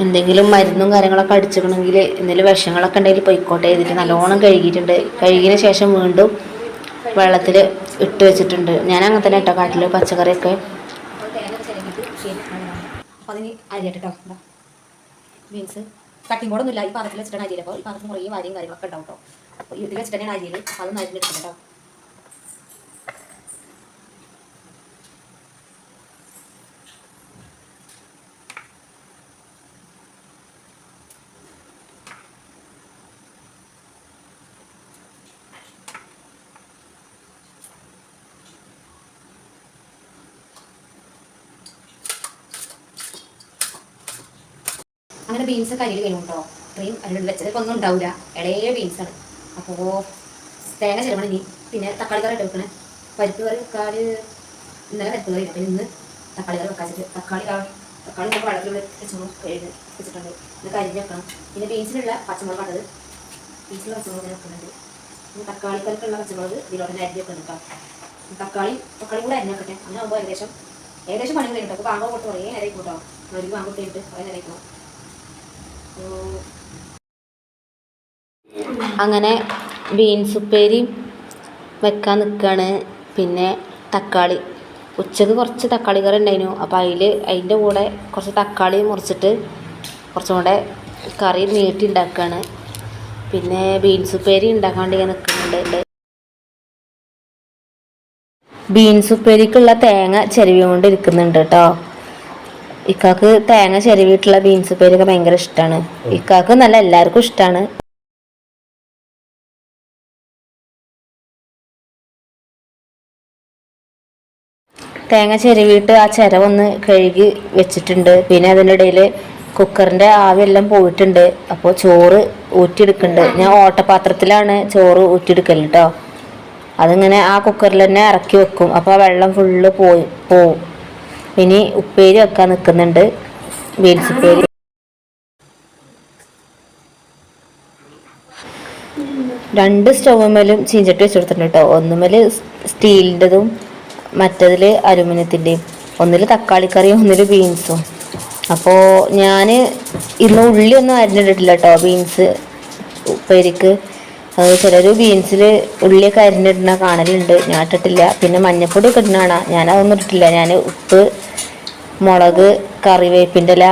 എന്തെങ്കിലും മരുന്നും കാര്യങ്ങളൊക്കെ അടിച്ചിട്ടുണ്ടെങ്കിൽ എന്തെങ്കിലും വിഷങ്ങളൊക്കെ ഉണ്ടെങ്കിൽ പൊയ്ക്കോട്ടെ ചെയ്തിട്ട് നല്ലോണം കഴുകിയിട്ടുണ്ട്. കഴുകിയതിന് ശേഷം വീണ്ടും വെള്ളത്തിൽ ഇട്ട് വെച്ചിട്ടുണ്ട്. ഞാൻ അങ്ങനെ തന്നെ ഇട്ടോ കാട്ടിൽ പച്ചക്കറിയൊക്കെ. മീൻസ് കട്ടിങ് ബോർഡൊന്നുമില്ല ഈ പാത്രത്തിൽ വെച്ചിട്ടാണ് അരിയിൽ അപ്പോൾ ഈ പാത്രത്തിൽ കുറേ വാരിയും കാര്യങ്ങളൊക്കെ ഉണ്ടാവും കേട്ടോ. അപ്പോൾ ഇതിൽ വെച്ചിട്ടാണ് അരിയിൽ അപ്പോൾ അതൊന്നും അരിഞ്ഞെടുക്കണം കേട്ടോ ഒക്കെ ബീൻസ് കരിയിൽ കഴിയും കേട്ടോ ഇത്രയും അതിനുള്ളിൽ വെച്ചത് ഇപ്പം ഒന്നും ഉണ്ടാവില്ല ഇളയ ബീൻസാണ് അപ്പോൾ തേങ്ങ ചിലവണം ഇനി. പിന്നെ തക്കാളി കറി ഇട്ട് വെക്കണേ. പരിപ്പ് കറി വെക്കാൽ ഇന്നലെ പരിപ്പ് കറി അപ്പം ഇന്ന് തക്കാളി കറി വെക്കാൻ വെച്ചിട്ട് തക്കാളി തക്കാളി നമ്മൾ വെള്ളത്തിൽ വെച്ചു കഴുകി വെച്ചിട്ടുണ്ട്. ഇന്ന് കരിഞ്ഞ് വെക്കണം. പിന്നെ ബീൻസിലുള്ള പച്ചമുളക് കണ്ടത് ബീൻസിലുള്ള പച്ചമുളക് വെക്കുന്നുണ്ട്. പിന്നെ തക്കാളി കറിക്കുള്ള പച്ചമുളക് ഇതിലോട്ട് അരിഞ്ഞ് വെക്കുന്നുണ്ട് കേട്ടോ തക്കാളി തക്കാളി കൂടെ അരിഞ്ഞ് വെക്കട്ടെ. അങ്ങനെ ആകുമ്പോൾ ഏകദേശം ഏകദേശം പണി കഴിഞ്ഞിട്ട് അപ്പോൾ പാമ്പ് കൊടുത്ത് കുറേ നേരം കൂട്ടോ ഒരു പാമ്പ് കഴിഞ്ഞിട്ട് കുറേ നേരം അങ്ങനെ ബീൻസ് ഉപ്പേരി വെക്കാൻ നിൽക്കുകയാണ് പിന്നെ തക്കാളി. ഉച്ചയ്ക്ക് കുറച്ച് തക്കാളി കറി ഉണ്ടായിരുന്നു. അപ്പോൾ അതിൽ അതിന്റെ കൂടെ കുറച്ച് തക്കാളി മുറിച്ചിട്ട് കുറച്ചും കൂടെ കറി നീട്ടി ഉണ്ടാക്കുകയാണ് പിന്നെ ബീൻസ് ഉപ്പേരി ഉണ്ടാക്കാൻ വേണ്ടി ഇങ്ങനെ നിൽക്കുന്നുണ്ട് ബീൻസ് ഉപ്പേരിക്കുള്ള തേങ്ങ ചെരുവിക്കൊണ്ട് ഇരിക്കുന്നുണ്ട് കേട്ടോ. ഇക്കാക്ക് തേങ്ങ ചെരുവിട്ടുള്ള ബീൻസ് പേരൊക്കെ ഭയങ്കര ഇഷ്ടമാണ് ഇക്കാക്ക് നല്ല എല്ലാവർക്കും ഇഷ്ടമാണ് തേങ്ങ ചെരുവിട്ട് ആ ചിരവൊന്ന് കഴുകി വെച്ചിട്ടുണ്ട്. പിന്നെ അതിന്റെ ഇടയിൽ കുക്കറിന്റെ ആവിയെല്ലാം പോയിട്ടുണ്ട്. അപ്പോൾ ചോറ് ഊറ്റിയെടുക്കുന്നുണ്ട്. ഞാൻ ഓട്ടപാത്രത്തിലാണ് ചോറ് ഊറ്റിയെടുക്കൽ കേട്ടോ അതിങ്ങനെ ആ കുക്കറിൽ തന്നെ ഇറക്കി വെക്കും. അപ്പോൾ ആ വെള്ളം ഫുള്ള് പോയി പോവും. ഇനി ഉപ്പേരി വെക്കാൻ നിൽക്കുന്നുണ്ട്. ബീൻസ് ഉപ്പേരി. രണ്ട് സ്റ്റൗമ്മേലും ചീഞ്ചട്ടി വെച്ച് കൊടുത്തിട്ടുണ്ട് കേട്ടോ ഒന്നുമേൽ സ്റ്റീലിന്റെതും മറ്റതിൽ അലുമിനിയത്തിന്റെയും ഒന്നിൽ തക്കാളിക്കറിയും ഒന്നിൽ ബീൻസും. അപ്പോൾ ഞാൻ ഇന്ന് ഉള്ളി ഒന്നും അരിഞ്ഞിട്ടിട്ടില്ല കേട്ടോ ബീൻസ് ഉപ്പേരിക്ക്. അത് ചിലർ ബീൻസിൽ ഉള്ളിയൊക്കെ അരിഞ്ഞിടുന്ന കാണലുണ്ട്. ഞാൻ ഇട്ടിട്ടില്ല. പിന്നെ മഞ്ഞപ്പൊടി ഒക്കെ ഇടുന്നതാണ്. ഞാൻ അതൊന്നും ഇട്ടിട്ടില്ല. ഞാൻ ഉപ്പ് മുളക് കറിവേപ്പിന്റെ ഇല.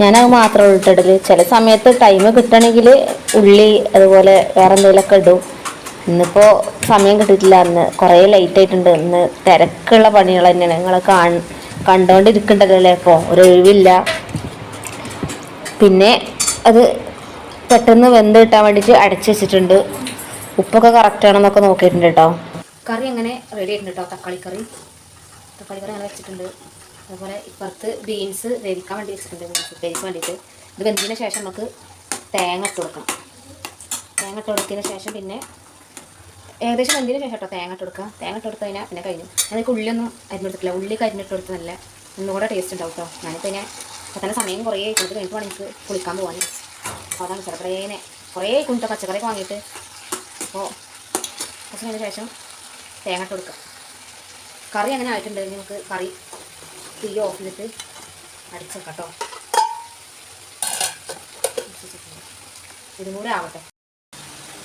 ഞാനത് മാത്രമേ ഇട്ടിടൽ ചില സമയത്ത് ടൈം കിട്ടണമെങ്കിൽ ഉള്ളി അതുപോലെ വേറെ എന്തെങ്കിലുമൊക്കെ ഇടും. ഇന്നിപ്പോൾ സമയം കിട്ടിയിട്ടില്ല. അന്ന് കുറേ ലൈറ്റ് ആയിട്ടുണ്ട്. ഇന്ന് തിരക്കുള്ള പണികൾ തന്നെയാണ്. നിങ്ങൾ കാൺ കണ്ടുകൊണ്ടിരിക്കണ്ടല്ലോ ഇപ്പോൾ ഒരു ഒഴിവില്ല. പിന്നെ അത് പെട്ടെന്ന് വെന്ത് കിട്ടാൻ വേണ്ടിയിട്ട് അടച്ചു വെച്ചിട്ടുണ്ട്. ഉപ്പൊക്കെ കറക്റ്റ് ആണെന്നൊക്കെ നോക്കിയിട്ടുണ്ട് കേട്ടോ. കറി അങ്ങനെ റെഡി ആയിട്ടുണ്ട് കേട്ടോ. തക്കാളി കറി. തക്കാളി കറി അങ്ങനെ വെച്ചിട്ടുണ്ട്. അതുപോലെ ഇപ്പുറത്ത് ബീൻസ് വേവിക്കാൻ വേണ്ടി വെച്ചിട്ടുണ്ട്. ബീൻസ് വേണ്ടിയിട്ട്. ഇത് വെന്തതിന് ശേഷം നമുക്ക് തേങ്ങ ഇട്ട് കൊടുക്കണം തേങ്ങ ഇട്ട് കൊടുത്തതിന് ശേഷം പിന്നെ ഏകദേശം വെന്തതിന് ശേഷം കേട്ടോ തേങ്ങ ഇട്ട് കൊടുക്കുക. തേങ്ങ ഇട്ട് കൊടുത്തു കഴിഞ്ഞാൽ പിന്നെ കഴിഞ്ഞു. അതിനൊക്കെ ഉള്ളിയൊന്നും അരിഞ്ഞെടുത്തിട്ടില്ല ഉള്ളി കരിഞ്ഞിട്ട് കൊടുത്ത് നല്ല ഒന്നുകൂടെ ടേസ്റ്റ് ഉണ്ടാവും കേട്ടോ. ഞാനിപ്പോൾ ഇപ്പം തന്നെ സമയം കുറേ ആയിട്ട് കഴിഞ്ഞിട്ട് വേണം എനിക്ക് കുളിക്കാൻ പോകാൻ അപ്പോൾ അതാണ് ചില കുറേ കുണ്ട പച്ചക്കറിയൊക്കെ വാങ്ങിയിട്ട് അപ്പോൾ കുറച്ച് കഴിഞ്ഞ ശേഷം തേങ്ങ ഇട്ട് കൊടുക്കുക. കറി അങ്ങനെ ആയിട്ടുണ്ടെങ്കിൽ നമുക്ക് കറി തീ ഓഫ് ചെയ്തിട്ട് അടിച്ചേക്കാം കേട്ടോ. ഇതും കൂടെ ആവട്ടെ.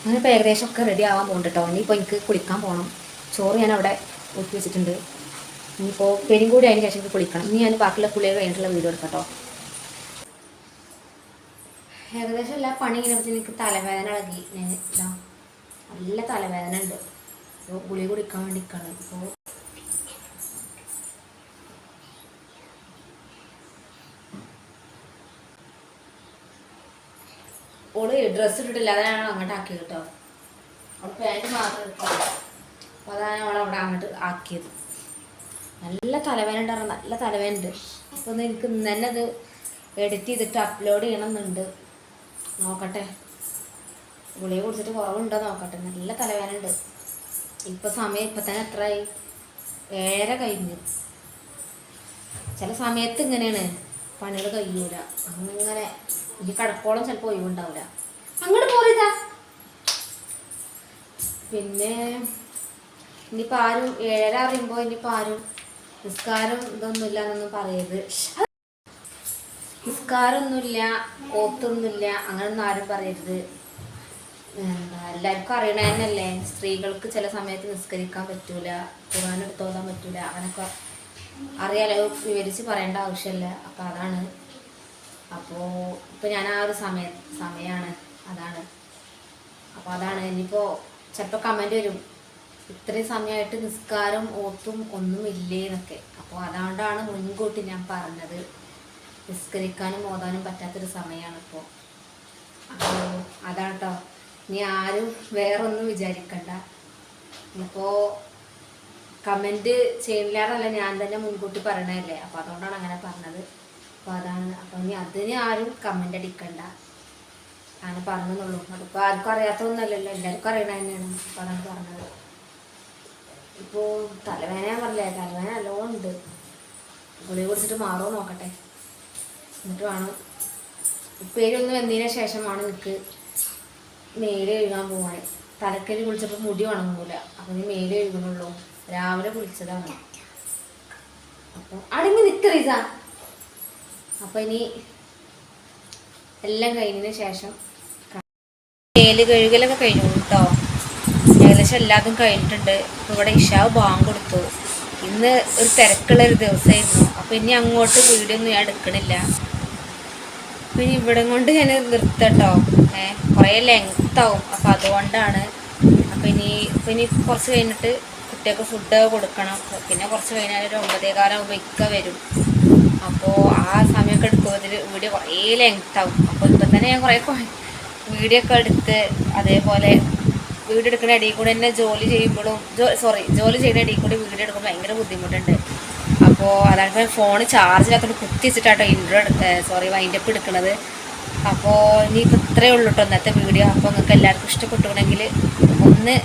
അങ്ങനെ ഏകദേശം ഒക്കെ റെഡി ആവാൻ പോകുന്നുണ്ട് കേട്ടോ. ഇനിയിപ്പോൾ എനിക്ക് കുളിക്കാൻ പോകണം ചോറ് ഞാൻ അവിടെ ഊറ്റി വെച്ചിട്ടുണ്ട്. ഇനിയിപ്പോൾ പെരും കൂടി അതിന് ശേഷം എനിക്ക് കുളിക്കണം. ഇനി ഞാൻ ബാക്കിയുള്ള കുളിയൊക്കെ കഴിഞ്ഞിട്ടുള്ള വീഡിയോ എടുക്കട്ടോ ഏകദേശം എല്ലാ പണി വെച്ചാൽ എനിക്ക് തലവേദന ഇളകി. ഞാൻ നല്ല തലവേദന ഉണ്ട്. അപ്പോൾ ഗുളി കുടിക്കാൻ വേണ്ടി നിൽക്കണം ഇപ്പോൾ ഓൾ ഡ്രസ്സ് ഇട്ടിട്ടില്ല. അതാണ് അങ്ങോട്ട് ആക്കിയത് കേട്ടോ അവൾ പാന്റ് മാത്രം എടുക്കാം അപ്പോൾ അതാണ് അവളെ അവിടെ അങ്ങോട്ട് ആക്കിയത്. നല്ല തലവേദന ഉണ്ടായിരുന്നു നല്ല തലവേദന ഉണ്ട്. അപ്പോൾ എനിക്ക് ഇന്ന് തന്നെ അത് എഡിറ്റ് ചെയ്തിട്ട് അപ്ലോഡ് ചെയ്യണമെന്നുണ്ട് നോക്കട്ടെ. ഗുളിക കുടിച്ചിട്ട് കുറവുണ്ടോ നോക്കട്ടെ. നല്ല തലവേദന ഉണ്ട്. ഇപ്പം സമയം ഇപ്പം തന്നെ എത്രയായി ഏറെ കഴിഞ്ഞു. ചില സമയത്ത് ഇങ്ങനെയാണ്. പണികൾ കഴിയൂല. അങ്ങനെ ഈ കടക്കോളം ചിലപ്പോൾ ഒഴിവുണ്ടാവില്ല അങ്ങോട്ട് പോറിയതാ പിന്നെ ഇനിയിപ്പോൾ ആരും ഏഴര അറിയുമ്പോൾ ഇനിയിപ്പോൾ ആരും നിസ്കാരം ഇതൊന്നുമില്ല എന്നൊന്നും പറയരുത്. നിസ്കാരമൊന്നുമില്ല ഓത്തൊന്നുമില്ല അങ്ങനൊന്നും ആരും പറയരുത്. എല്ലാവർക്കും അറിയണ തന്നെയല്ലേ സ്ത്രീകൾക്ക് ചില സമയത്ത് നിസ്കരിക്കാൻ പറ്റൂല ഖുർആൻ എടുത്തോതാൻ പറ്റൂല അങ്ങനൊക്കെ അറിയാലോ വിവരിച്ച് പറയേണ്ട ആവശ്യമില്ല. അപ്പം അതാണ്. അപ്പോൾ ഇപ്പം ഞാൻ ആ ഒരു സമയ സമയമാണ് അതാണ്. അപ്പോൾ അതാണ്. ഇനിയിപ്പോൾ ചിലപ്പോൾ കമന്റ് വരും. ഇത്രയും സമയമായിട്ട് നിസ്കാരം ഓത്തും ഒന്നും ഇല്ലേ എന്നൊക്കെ അപ്പോൾ അതുകൊണ്ടാണ് മുൻകൂട്ടി ഞാൻ പറഞ്ഞത്. നിസ്കരിക്കാനും ഓതാനും പറ്റാത്തൊരു സമയമാണ് ഇപ്പോൾ അപ്പോൾ അതാണ് കേട്ടോ ഇനി ആരും വേറൊന്നും വിചാരിക്കണ്ട. ഇപ്പോൾ കമന്റ് ചെയ്യില്ലാന്നല്ല ഞാൻ തന്നെ മുൻകൂട്ടി പറയണതല്ലേ? അപ്പോൾ അതുകൊണ്ടാണ് അങ്ങനെ പറഞ്ഞത്. അപ്പോൾ അതാണ്. അപ്പോൾ ഇനി അതിന് ആരും കമന്റ് അടിക്കണ്ട. അങ്ങനെ പറഞ്ഞെന്നുള്ളൂ. അതിപ്പോൾ ആർക്കും അറിയാത്തതൊന്നുമല്ലല്ലോ എല്ലാവർക്കും അറിയണ തന്നെയാണ്. അപ്പോൾ അതാണ് പറഞ്ഞത്. ഇപ്പോൾ തലവേന പറഞ്ഞില്ലേ തലവേന നല്ലോണം ഉണ്ട്. ഗുളിക കുടിച്ചിട്ട് മാറുമോ നോക്കട്ടെ. എന്നിട്ട് വേണം ഉപ്പേരി വെന്തതിന് ശേഷം ശേഷമാണ് എനിക്ക് മേലെ കഴുകാൻ പോവാൻ. തലക്കരി കുളിച്ചപ്പോൾ മുടി ഉണങ്ങൂല. അപ്പം ഇനി മേലെ കഴുകണുള്ളൂ രാവിലെ കുളിച്ചതാണ്. അപ്പം അടങ്ങി നിൽക്കറീസ അപ്പം ഇനി എല്ലാം കഴിഞ്ഞതിന് ശേഷം മേൽ കഴുകലൊക്കെ കഴിഞ്ഞു കേട്ടോ. ഏകദേശം എല്ലാതും കഴിഞ്ഞിട്ടുണ്ട്. ഇവിടെ ഇഷാവ് ബാങ്ക് കൊടുത്തു. ഇന്ന് ഒരു തിരക്കുള്ള ഒരു ദിവസമായിരുന്നു. അപ്പം ഇനി അങ്ങോട്ട് വീഡിയോ ഒന്നും ഞാൻ എടുക്കണില്ല. ഇനി ഇവിടെ കൊണ്ട് ഞാൻ നിർത്തട്ടോ. ഏഹ് കുറേ ലെങ്ത് ആവും. അപ്പം അതുകൊണ്ടാണ്. അപ്പം ഇനി ഇപ്പം ഇനി കുറച്ച് കഴിഞ്ഞിട്ട് കുട്ടികൾക്ക് ഫുഡ് കൊടുക്കണം. പിന്നെ കുറച്ച് കഴിഞ്ഞാൽ ഒരു ഒമ്പതേകാലം ആകുമ്പോൾ ഇക്ക വരും. അപ്പോൾ ആ സമയമൊക്കെ എടുക്കുമ്പോൾ ഇതിൽ വീഡിയോ കുറേ ലെങ്ത് ആവും. അപ്പോൾ ഇപ്പം തന്നെ ഞാൻ കുറേ വീഡിയോ ഒക്കെ എടുത്ത് അതേപോലെ വീഡിയോ എടുക്കുന്ന ഇടയിൽ കൂടെ തന്നെ ജോലി ചെയ്യുമ്പോഴും സോറി ജോലി ചെയ്യുന്ന ഇടയിൽ കൂടി വീടെടുക്കുമ്പോൾ ഭയങ്കര ബുദ്ധിമുട്ടുണ്ട്. അപ്പോൾ അതാണ് ഫോൺ ചാർജില്ലാത്തോണ്ട് കുത്തി വെച്ചിട്ടാട്ടോ ഇൻട്രോ സോറി വൈൻഡപ്പ് എടുക്കുന്നത് അപ്പോൾ ഇനിയിപ്പോൾ ഇത്രയേ ഉള്ളൂ കേട്ടോ ഇന്നത്തെ വീഡിയോ അപ്പോൾ നിങ്ങൾക്ക് എല്ലാവർക്കും ഇഷ്ടപ്പെട്ടുണ്ടെങ്കിൽ ഒന്ന്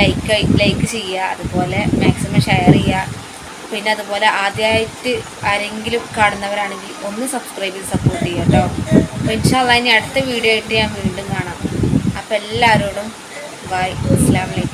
ലൈക്ക് ലൈക്ക് ചെയ്യുക അതുപോലെ മാക്സിമം ഷെയർ ചെയ്യുക. പിന്നെ അതുപോലെ ആദ്യമായിട്ട് ആരെങ്കിലും കാണുന്നവരാണെങ്കിൽ ഒന്ന് സബ്സ്ക്രൈബ് ചെയ്ത് സപ്പോർട്ട് ചെയ്യുക കേട്ടോ അപ്പോൾ ഇൻഷാല്ല ഇനി അടുത്ത വീഡിയോ ആയിട്ട് ഞാൻ വീണ്ടും കാണാം. അപ്പോൾ എല്ലാവരോടും बाय अलैक्म